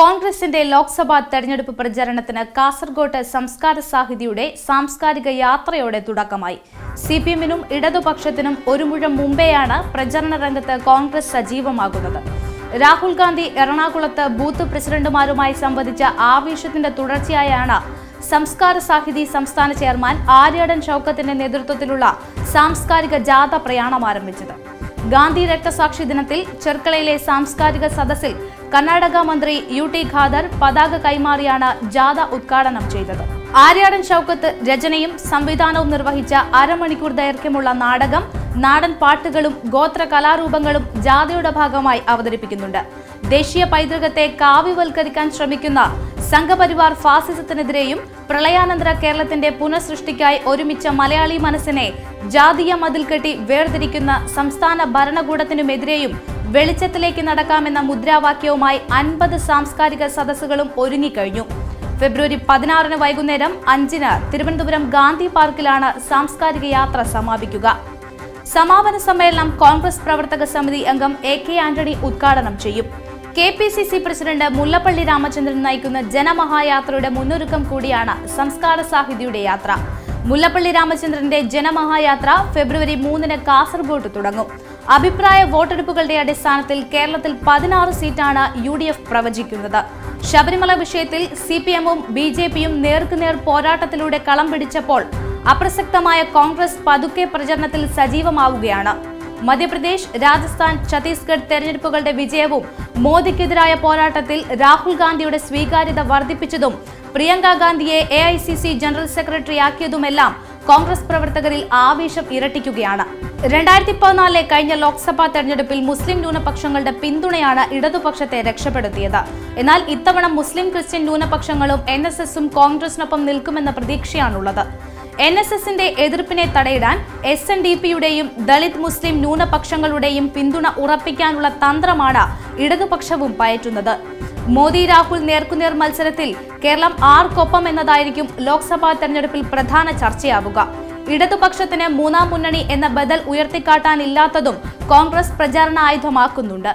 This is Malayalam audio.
കോൺഗ്രസിന്റെ ലോക്സഭാ തെരഞ്ഞെടുപ്പ് പ്രചരണത്തിന് കാസർഗോട്ട് സംസ്കാര സാഹിതിയുടെ സാംസ്കാരിക യാത്രയോടെ തുടക്കമായി. സി പി എമ്മിനും ഇടതുപക്ഷത്തിനും ഒരു മുഴം മുമ്പെയാണ് പ്രചരണ രംഗത്ത് കോൺഗ്രസ് സജീവമാകുന്നത്. രാഹുൽ ഗാന്ധി എറണാകുളത്ത് ബൂത്ത് പ്രസിഡന്റുമാരുമായി സംവദിച്ച ആവേശത്തിന്റെ തുടർച്ചയായാണ് സംസ്കാര സാഹിതി സംസ്ഥാന ചെയർമാൻ ആര്യാടൻ ഷൌക്കത്തിന്റെ നേതൃത്വത്തിലുള്ള സാംസ്കാരിക ജാഥ പ്രയാണം ആരംഭിച്ചത്. ഗാന്ധി രക്തസാക്ഷി ദിനത്തിൽ ചെർക്കളയിലെ സാംസ്കാരിക സദസ്സിൽ കർണാടക മന്ത്രി യു ടി ഖാദർ പതാക കൈമാറിയാണ് ജാഥ ഉദ്ഘാടനം ചെയ്തത്. ആര്യാടൻ ഷൗക്കത്ത് രചനയും സംവിധാനവും നിർവഹിച്ച അരമണിക്കൂർ ദൈർഘ്യമുള്ള നാടകം നാടൻ പാട്ടുകളും ഗോത്ര കലാരൂപങ്ങളും ജാഥയുടെ ഭാഗമായി അവതരിപ്പിക്കുന്നുണ്ട്. ദേശീയ പൈതൃകത്തെ കാവ്യവൽക്കരിക്കാൻ ശ്രമിക്കുന്ന സംഘപരിവാർ ഫാസിസത്തിനെതിരെയും പ്രളയാനന്തര കേരളത്തിന്റെ പുനഃസൃഷ്ടിക്കായി ഒരുമിച്ച മലയാളി മനസ്സിനെ ജാതീയ മതിൽ കെട്ടി വേർതിരിക്കുന്ന സംസ്ഥാന ഭരണകൂടത്തിനുമെതിരെയും വെളിച്ചത്തിലേക്ക് നടക്കാമെന്ന മുദ്രാവാക്യവുമായി അൻപത് സാംസ്കാരിക സദസ്സുകളും ഒരുങ്ങിക്കഴിഞ്ഞു. ഫെബ്രുവരി പതിനാറിന് വൈകുന്നേരം അഞ്ചിന് തിരുവനന്തപുരം ഗാന്ധി പാർക്കിലാണ് സാംസ്കാരിക യാത്ര സമാപിക്കുക. സമാപന സമ്മേളനം കോൺഗ്രസ് പ്രവർത്തക സമിതി അംഗം എ കെ ആന്റണി ഉദ്ഘാടനം ചെയ്യും. K P C C president Mullappally Ramachandran നയിക്കുന്ന ജനമഹായാത്രയുടെ മുന്നൊരുക്കം കൂടിയാണ് സംസ്കാര സാഹിതിയുടെ യാത്ര. മുല്ലപ്പള്ളി രാമചന്ദ്രന്റെ ജനമഹായാത്ര ഫെബ്രുവരി മൂന്നിന് കാസർഗോഡ് തുടങ്ങും. അഭിപ്രായ വോട്ടെടുപ്പുകളുടെ അടിസ്ഥാനത്തിൽ കേരളത്തിൽ പതിനാറ് സീറ്റാണ് യു ഡി എഫ് പ്രവചിക്കുന്നത്. ശബരിമല വിഷയത്തിൽ സി പി എമ്മും ബി ജെ പിയും നേർക്കുനേർ പോരാട്ടത്തിലൂടെ കളം പിടിച്ചപ്പോൾ അപ്രസക്തമായ കോൺഗ്രസ് പതുക്കെ പ്രചരണത്തിൽ സജീവമാവുകയാണ്. മധ്യപ്രദേശ് രാജസ്ഥാൻ ഛത്തീസ്ഗഡ് തെരഞ്ഞെടുപ്പുകളുടെ വിജയവും മോദിക്കെതിരായ പോരാട്ടത്തിൽ രാഹുൽ ഗാന്ധിയുടെ സ്വീകാര്യത വർദ്ധിപ്പിച്ചതും പ്രിയങ്ക ഗാന്ധിയെ A I C C general സെക്രട്ടറിയാക്കിയതുമെല്ലാം Congress പ്രവർത്തകരിൽ ആവേശം ഇരട്ടിക്കുകയാണ്. രണ്ടായിരത്തി പതിനാലിലെ കഴിഞ്ഞ ലോക്സഭാ തെരഞ്ഞെടുപ്പിൽ മുസ്ലിം ന്യൂനപക്ഷങ്ങളുടെ പിന്തുണയാണ് ഇടതുപക്ഷത്തെ രക്ഷപ്പെടുത്തിയത്. എന്നാൽ ഇത്തവണ മുസ്ലിം ക്രിസ്ത്യൻ ന്യൂനപക്ഷങ്ങളും എൻ കോൺഗ്രസിനൊപ്പം നിൽക്കുമെന്ന പ്രതീക്ഷയാണുള്ളത്. എൻ എസ് എസിന്റെ എതിർപ്പിനെ തടയിടാൻ എസ് എൻ ഡി പിയുടെയും ദളിത് മുസ്ലിം ന്യൂനപക്ഷങ്ങളുടെയും പിന്തുണ ഉറപ്പിക്കാനുള്ള തന്ത്രമാണ് ഇടതുപക്ഷവും പയറ്റുന്നത്. മോദി രാഹുൽ നേർക്കുനേർ മത്സരത്തിൽ കേരളം ആർക്കൊപ്പം എന്നതായിരിക്കും ലോക്സഭാ തെരഞ്ഞെടുപ്പിൽ പ്രധാന ചർച്ചയാവുക. ഇടതുപക്ഷത്തിന് മൂന്നാം മുന്നണി എന്ന ബദൽ ഉയർത്തിക്കാട്ടാനില്ലാത്തതും കോൺഗ്രസ് പ്രചാരണ ആയുധമാക്കുന്നുണ്ട്.